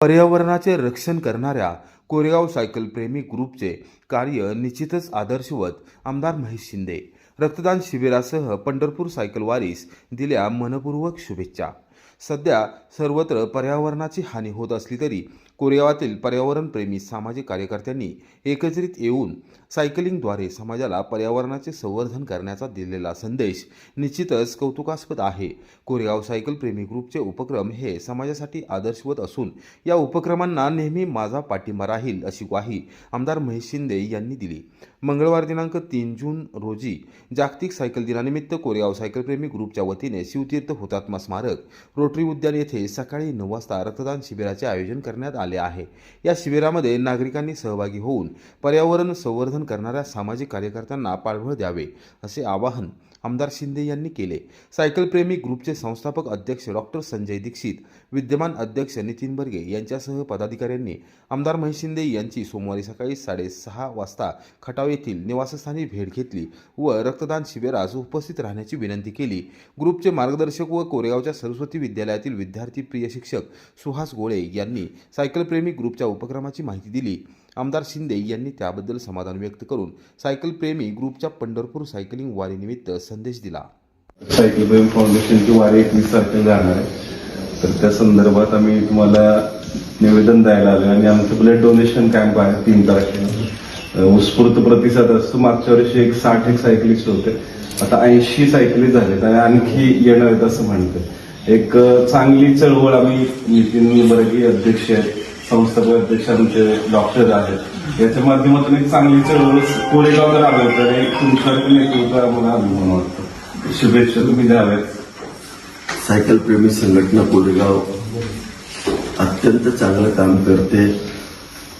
पर्यावरणाचे रक्षण करणाऱ्या कोरेगाव सायकल प्रेमी ग्रुपचे कार्य निश्चितच आदर्शवत आमदार महेश शिंदे. रक्तदान शिबिरासह पंढरपूर सायकल वारीस दिल्या मनपूर्वक शुभेच्छा. सध्या सर्वत्र पर्यावरणाची हानी होत असली तरी कोरेगावातील पर्यावरणप्रेमी सामाजिक कार्यकर्त्यांनी एकत्रित येऊन सायकलिंगद्वारे समाजाला पर्यावरणाचे संवर्धन करण्याचा दिलेला संदेश निश्चितच कौतुकास्पद आहे. कोरेगाव सायकल प्रेमी ग्रुपचे उपक्रम हे समाजासाठी आदर्शवत असून या उपक्रमांना नेहमी माझा पाठिंबा राहील अशी ग्वाही आमदार महेश शिंदे यांनी दिली. मंगळवार दिनांक तीन जून रोजी जागतिक सायकल दिनानिमित्त कोरेगाव सायकलप्रेमी ग्रुपच्या वतीने शिवतीर्थ हुतात्मा स्मारक रोटरी उद्यान येथे सकाळी नऊ वाजता रक्तदान शिबिराचे आयोजन करण्यात आले आहे. या शिबिरामध्ये नागरिकांनी सहभागी होऊन पर्यावरण संवर्धन करणाऱ्या सामाजिक कार्यकर्त्यांना पाठबळ द्यावे असे आवाहन आमदार शिंदे यांनी केले. सायकलप्रेमी ग्रुपचे संस्थापक अध्यक्ष डॉक्टर संजय दीक्षित विद्यमान अध्यक्ष नितीन बर्गे यांच्यासह पदाधिकाऱ्यांनी आमदार महेश शिंदे यांची सोमवारी सकाळी साडेसहा वाजता खटाव येथील निवासस्थानी भेट घेतली व रक्तदान शिबिरास उपस्थित राहण्याची विनंती केली. ग्रुपचे मार्गदर्शक व कोरेगावच्या सरस्वती विद्यालयातील विद्यार्थी प्रिय शिक्षक सुहास गोळे यांनी सायकलप्रेमी ग्रुपच्या उपक्रमाची माहिती दिली. आमदार शिंदे यांनी त्याबद्दल समाधान व्यक्त करून सायकलप्रेमी ग्रुपच्या पंढरपूर सायकलिंग वारीनिमित्त संदेश दिला. सायकल प्रेम फाउंडेशनची वारी एकवीस तारखेला जाणार आहे. तर त्या संदर्भात आम्ही तुम्हाला निवेदन द्यायला आलो आणि आमचं ब्लड डोनेशन कॅम्प आहे तीन तारखेला. उत्स्फूर्त प्रतिसाद असतो. मागच्या वर्षी एक साठ एक सायकलिस्ट होते. आता ऐंशी सायकली झालेत आणि आणखी येणार आहेत असं म्हणतं एक चांगली चळवळ आम्ही नितीन बर्गे अध्यक्ष आहेत. संस्थापक अध्यक्ष डॉक्टर आहेत याच्या माध्यमातून एक चांगली चळवळ कोरेगावला राबवत आणि तुमच्या नेतृत्व आम्हाला अभिमान वाटतो. शुभेच्छा तुम्ही द्याव्यात. सायकल प्रेमी संघटना कोरेगाव अत्यंत चांगलं काम करते.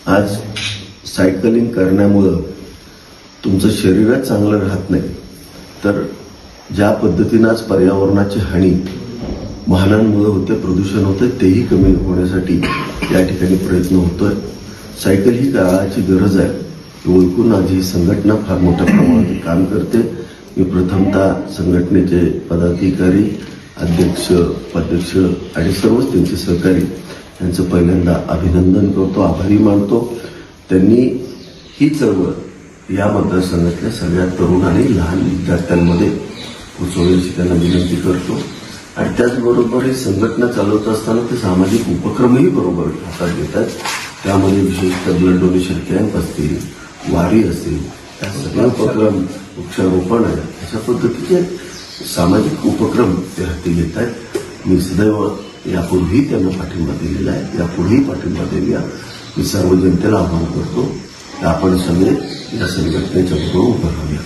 आज सायकलिंग करण्यामुळं तुमचं शरीरच चांगलं राहत नाही. तर ज्या पद्धतीनं आज पर्यावरणाची हानी वाहनांमुळे होते प्रदूषण होते तेही कमी होण्यासाठी या ठिकाणी प्रयत्न होतोय. सायकल ही काळाची गरज आहे. ओळखून आज ही संघटना फार मोठ्या प्रमाणात काम करते. मी प्रथमतः संघटनेचे पदाधिकारी अध्यक्ष उपाध्यक्ष आणि सर्वच त्यांचे सहकारी यांचं पहिल्यांदा अभिनंदन करतो आभारी मानतो. त्यांनी ही चळवळ या मतदारसंघातल्या सगळ्या तरुण आणि लहान विद्यार्थ्यांमध्ये पोचवण्याची त्यांना विनंती करतो. आणि त्याचबरोबर ही संघटना चालवत असताना ते सामाजिक उपक्रमही बरोबर हातात घेतात. त्यामध्ये विशेषतः ब्लड डोनेशन कॅम्प असतील वारी असतील या सगळ्या उपक्रम वृक्षारोपण आहे. अशा पद्धतीचे सामाजिक उपक्रम ते हाती घेत आहेत मी सदैव यापूर्वी त्यांना पाठिंबा दिलेला आहे. यापुढेही पाठिंबा देऊया. मी सर्व जनतेला आव्हान करतो आपण सगळे या संघटनेच्या बरोबर उभं राहूया.